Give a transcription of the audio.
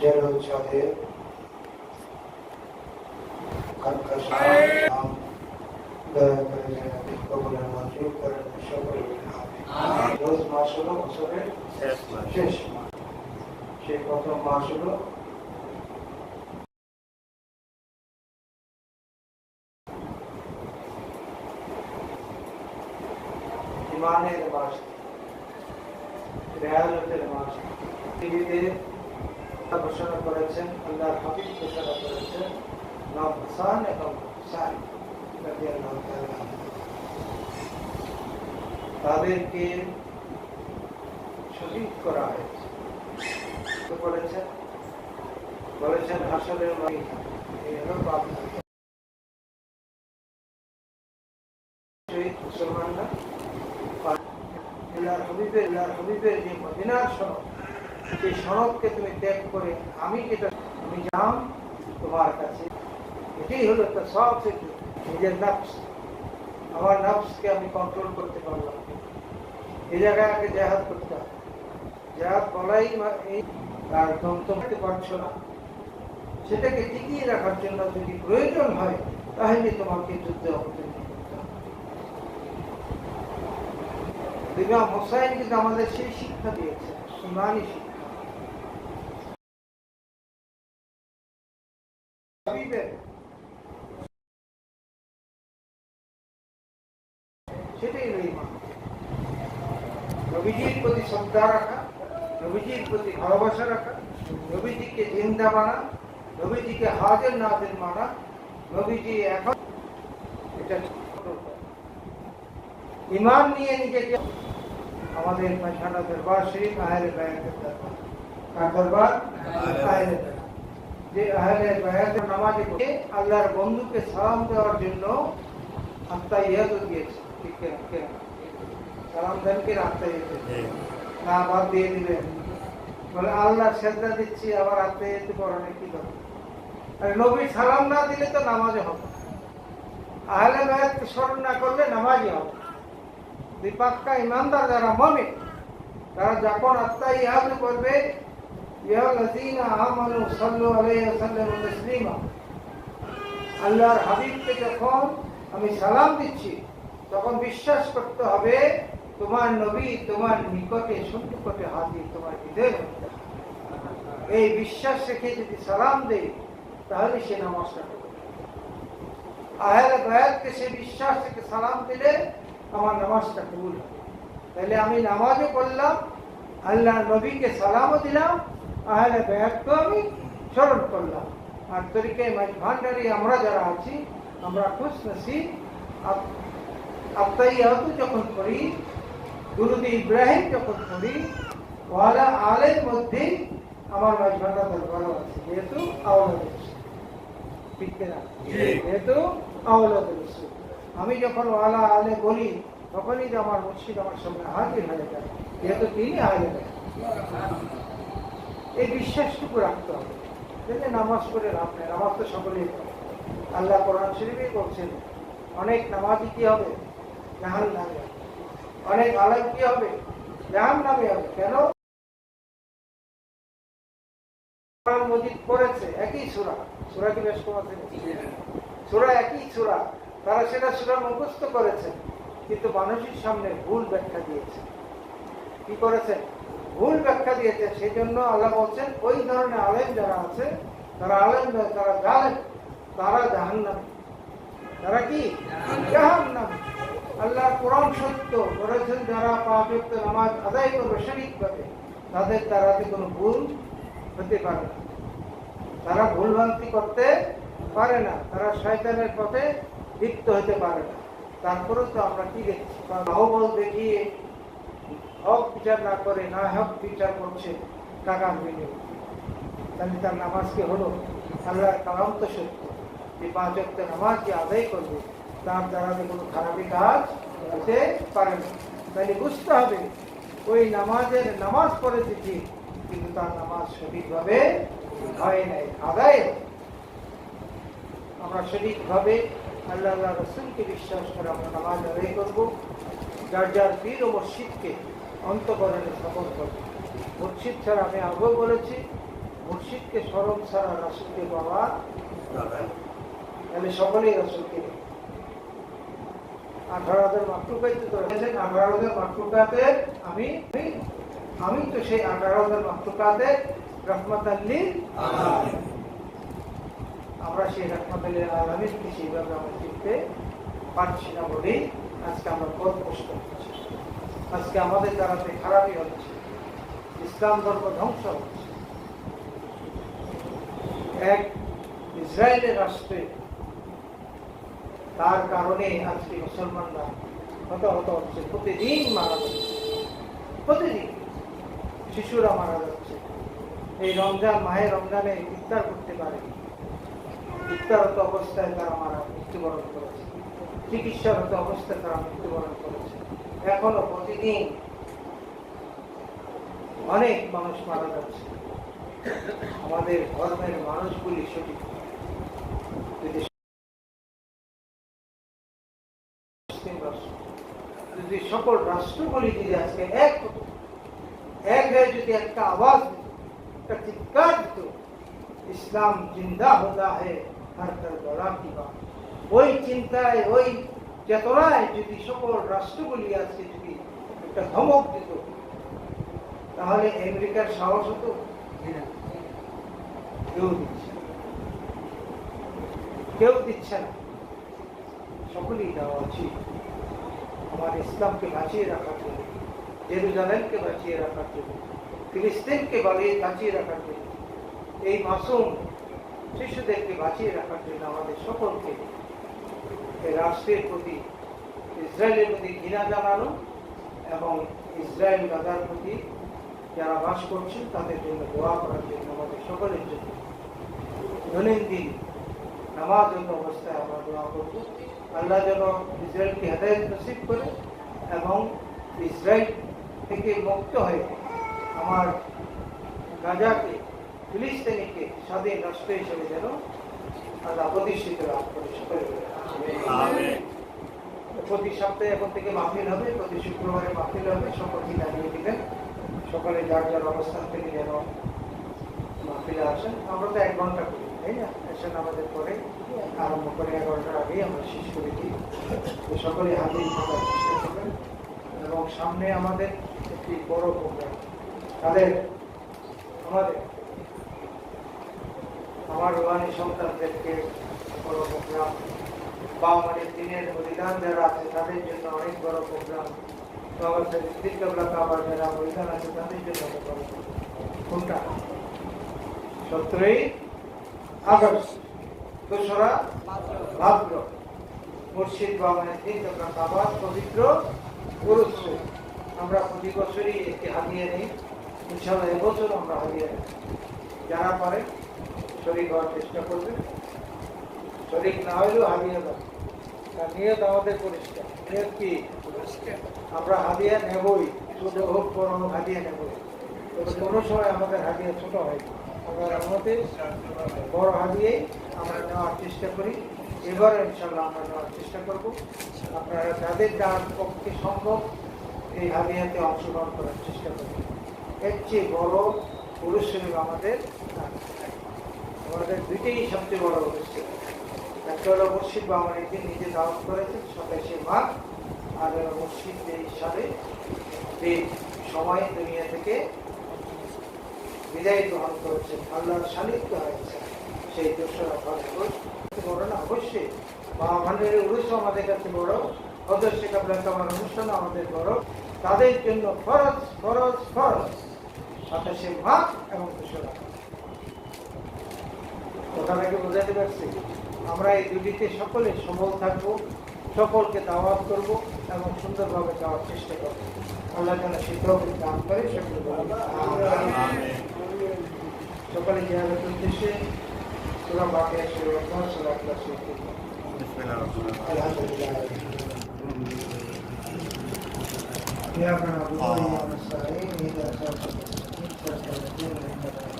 জলোচ্ছ্বাসে কর্কশ নাম দয়া করে যেন কবুলের মঞ্জুর করেন সকলে বলে আমিন। রোজ মাস হলো বছরের শেষ মাস সেই প্রথম মাস হলো ইমানের মাস রেয়াজতের মাস টিভিতে ঘোষণা করেছেন, আল্লাহর হাবিব ঘোষণা করেছেন, নাম হাসান এবং আনহু। তাদেরকে শহীদ করা হয়েছে। বলেছেন? বলেছেন এই শহীদ মুসলমানরা হবিবের হবিবের যে মদিনার সনদ সেই সনদকে তুমি ত্যাগ করে আমি যেটা আমি যাম তোমার কাছে, এটাই হলো একটা সব থেকে নিজের নফস। আমার নফসকে আমি কন্ট্রোল করতে পারলাম এই জায়গায় আগে জেহাদ করতে হবে। জেহাদ বলাই আর দমতে পারছ না। সেটাকে টিকিয়ে রাখার জন্য যদি প্রয়োজন হয়, তাহলে তোমাকে যুদ্ধে অবতীর্ণ করতে হবে। হোসাইন কিন্তু আমাদের সেই শিক্ষা দিয়েছে ইমানই শিক্ষা। সেটাই হলো ইমান নবীজির প্রতি শ্রদ্ধা রাখা নবীজির প্রতি ভালোবাসা রাখা নবীজিকে জিন্দা মানা নবীজিকে হাজির নাজির মানা নবীজি এখন এটা ইমান নিয়ে নিজেকে আমাদের পাঁচখানা দরবার শরীফ আহলে বায়াতের দরবার কার দরবার আহলে বায়াত। যে আহলে বায়াতের নামাজে পড়ে আল্লাহর বন্ধুকে সালাম দেওয়ার জন্য আত্মা ইহাদ দিয়েছে ঠিক? কিনা? সালাম দেন কি আত্মা ইহাদ না বাদ দিয়ে দিলেন বলে আল্লাহ সেজদা দিচ্ছি আবার আত্মা ইহাদ করানো কি দরকার আর নবী সালাম না দিলে তো নামাজে হবে আহলে বায়াতকে স্মরণ না করলে নামাজই হবে। দুই পাক্কা ইমানদার যারা মনে তারা যখন আত্মা ইয়াদ করবে আল্লাহর হাবিবকে যখন আমি সালাম দিচ্ছি, তখন বিশ্বাস করতে হবে, তোমার নবী তোমার নিকটে, সন্নিকটে হাজির, তোমার হৃদয়ের এই বিশ্বাস রেখে যদি সালাম দেয় তাহলে সে নামাজটা করবে। আহলে বায়াতকে সে বিশ্বাস থেকে সালাম দিলে আমার নামাজটা কবুল হবে। তাহলে আমি নামাজও করলাম আল্লাহ নবীকে সালামও দিলাম আহলে বায়াতকেও আমি স্মরণ করলাম। আর তরিকে মাঝ ভান্ডারি আমরা যারা আছি আমরা খুশ নসিব। আত্মাইয়াত যখন পড়ি গুরুদি ইব্রাহিম যখন পড়ি ওয়ালা আলের মধ্যে আমার মাঝ ভান্ডার দরবারও আছে। যেহেতু আওলাদ রসুল। ঠিক কিনা? যেহেতু আওলাদ রসুল। আমি যখন ওয়ালা আলে বলি তখনই যে আমার মুর্শিদ আমার সামনে হাজির হয়ে যায়। যেহেতু তিনি হাজির হয়ে এই বিশ্বাসটুকু রাখতে হবে। দেখে নামাজ পড়ে লাভ নেই, নামাজ তো সকলেই। আল্লাহ কোরআন শরীফেই বলছেন, অনেক নামাজি কি হবে? জাহান নামে। অনেক আলেম কি হবে? জাহান নামে হবে কেন? মজিদ করেছে একই সুরা। সুরা কি বেশ কমাতে সুরা একই সুরা। তারা সেটা সুরা মুখস্থ করেছে, কিন্তু মানুষের সামনে ভুল ব্যাখ্যা দিয়েছে। কি করেছে ভুল ব্যাখ্যা দিয়েছে সেই জন্য আল্লাহ বলছেন, ওই ধরনের আলেম যারা আছে, তারা আলেম তারা জালেম, তারা জাহান্নাম। তারা কি? জাহান্নাম। আল্লাহ কোরআন সত্য বলেছেন, যারা পাঁচক্ত নামাজ আদায় করবে সঠিকভাবে তাদের তারাতে কোনো ভুল হতে পারে না। তারা ভুল ভ্রান্তি করতে পারে না, তারা শয়তানের পথে লিপ্ত হতে পারে না। তারপরেও তো আমরা কি দেখছি? বাহুবল দেখিয়ে হক বিচার না করে, না হক বিচার করছে, টাকা মিলে তাহলে তার নামাজ কি হলো? আল্লাহর কালাম তো সত্য। যে পাঁচ অক্ট নামাজ যে আদায় করবে, তার দ্বারা কোনো খারাপি কাজ হতে পারে না। তাহলে বুঝতে হবে, ওই নামাজের নামাজ পড়েছে ঠিক কিন্তু তার নামাজ সঠিকভাবে হয় নাই, আদায়। আমরা সঠিকভাবে আল্লাহ রসুলকে বিশ্বাস করে আমরা নামাজ আদায় করব। যার যার পীর ও মসজিদকে অন্তকরণে করব মসজিদ ছাড়া আমি আগেও বলেছি, মুর্শিদকে স্মরণ ছাড়া রাসুলকে পাওয়া তাহলে সকলেই রাসুলকে মাকটুকাইতে তো মাকটুকাতে আমি, আমি- তো সেই আঠারো মাকটুকাতে রহমত আল্লী আমরা সেই রহমত আলী আলমীকে সেইভাবে আমরা চিনতে পারছি না বলেই আজকে আমরা পথ কষ্ট হচ্ছি আজকে আমাদের দ্বারাতে খারাপই হচ্ছে, ইসলাম ধর্ম ধ্বংস হচ্ছে। এক ইসরায়েলের রাষ্ট্রে তার কারণে আজকে মুসলমানরা হতাহত হচ্ছে। প্রতিদিন মারা যাচ্ছে। প্রতিদিন শিশুরা মারা যাচ্ছে। এই রমজান, মাহে রমজানে ইফতার করতে পারে। ইফতারত অবস্থায় তারা মারা মৃত্যুবরণ করেছে। চিকিৎসারত অবস্থায় তারা মৃত্যুবরণ করেছে। এখনও প্রতিদিন অনেক মানুষ মারা যাচ্ছে। আমাদের ধর্মের মানুষগুলি সঠিক যদি সকল রাষ্ট্রগুলি যদি আজকে এক এক হয়ে যদি একটা আওয়াজ একটা চিৎকার দিত, ইসলাম জিন্দা হোতা হে, হর কর ওই চিন্তায়, ওই চেতনায় যদি সকল রাষ্ট্রগুলি আজকে যদি একটা ধমক দিত, তাহলে আমেরিকার সাহস হতো? কেউ দিচ্ছে কেউ দিচ্ছে না। সকলেই দেওয়া উচিত আমার ইসলামকে বাঁচিয়ে রাখার জন্য, জেরুজালেমকে বাঁচিয়ে রাখার জন্য, ফিলিস্তিনকে বাড়িয়ে বাঁচিয়ে রাখার জন্য, এই মাসুম শিশুদেরকে বাঁচিয়ে রাখার জন্য আমাদের সকলকে রাষ্ট্রের প্রতি, ইসরায়েলের প্রতি ঘৃণা জানানো এবং ইসরায়েল গাজার প্রতি যারা বাস করছেন তাদের জন্য দোয়া করার জন্য আমাদের সকলের জন্য দৈনন্দিন নামাজ অবস্থায় আমরা দোয়া করব। আল্লাহ যেন ইসরায়েলকে হেদায়ত নসিব করে এবং ইসরায়েল থেকে মুক্ত হয়ে আমার গাজাকে, ফিলিস্তিনিকে স্বাধীন রাষ্ট্র হিসেবে যেন আল্লাহ প্রতিষ্ঠিত লাভ করে সকলে প্রতি সপ্তাহে এখন থেকে মাহফিল হবে প্রতি শুক্রবারে মাহফিল হবে সকলকে জানিয়ে দিবেন। সকালে যার যার অবস্থান থেকে যেন মাহফিলে আসেন। আমরা তো এক ঘণ্টা করি তাই না? এসেন আমাদের পরে আরম্ভ করে এগারোটার আগেই আমরা শেষ করে দিই। তো সকলে হাতেই থাকার চেষ্টা করবেন। এবং সামনে আমাদের একটি বড় প্রোগ্রাম তাদের আমাদের আমার রোহানি সন্তানদেরকে বড় প্রোগ্রাম। বা দিনের বলিদান যারা আছে, তাদের জন্য অনেক বড় প্রোগ্রাম। কাবার যারা আছে, তাদের জন্য কোনটা? সতেরোই আগস্ট, দোসরা কাবার পবিত্র আমরা প্রতি বছরই একটি হাতিয়ে নিই। ইনশাল্লাহ এবছর আমরা হাতিয়ে নিই। যারা পারে শরীর হওয়ার চেষ্টা করবে। শরীর না হলেও হারিয়ে দেবে তার নিয়ত আমাদের পরিষ্কার। নিয়ত কি? আমরা হাদিয়া নেবই। ছোট হোক হোক হাদিয়া নেবই। তবে কোনো সময় আমাদের হাদিয়া ছোট হয় আমরা আমাদের বড় হাদিয়েই আমরা নেওয়ার চেষ্টা করি। এবার ইনশাল্লাহ আমরা নেওয়ার চেষ্টা করব। আপনারা যাদের যার পক্ষে সম্ভব এই হাদিয়াতে অংশগ্রহণ করার চেষ্টা করবেন। এর চেয়ে বড় পুরস্কার আমাদের। আমাদের দুইটাই সবচেয়ে বড় উদ্দেশ্য। একটা হলো মুর্শিদ বাবার একদিন নিজে দাওয়াত করেছেন সাতাশে মাঘ আর হলো মুর্শিদ এই সালে যে সময় দুনিয়া থেকে বিদায় গ্রহণ করেছেন, আল্লাহর সান্নিধ্য হয়েছে, সেই দোসরা ভারতবর্ষ বড় না অবশ্যই আমাদের উড়িষ্য আমাদের কাছে বড় শেখ আব্দুল কামার অনুষ্ঠান আমাদের বড়। তাদের জন্য ফরজ ফরজ ফরজ। সাতাশে মাঘ এবং দোসরা কথাটাকে বোঝাতে পারছি আমরা এই দুটিতে সকলে সফল থাকব সকলকে দাওয়াত করব এবং সুন্দরভাবে যাওয়ার চেষ্টা করব আল্লাহ যেন সিদ্ধ দান করে সকলে বলবো আমিন। সকলে জিহাদের উদ্দেশ্যে সুরা বাকিয়া সুরা সুরা আলহামদুলিল্লাহ إياك نعبد وإياك نستعين اهدنا الصراط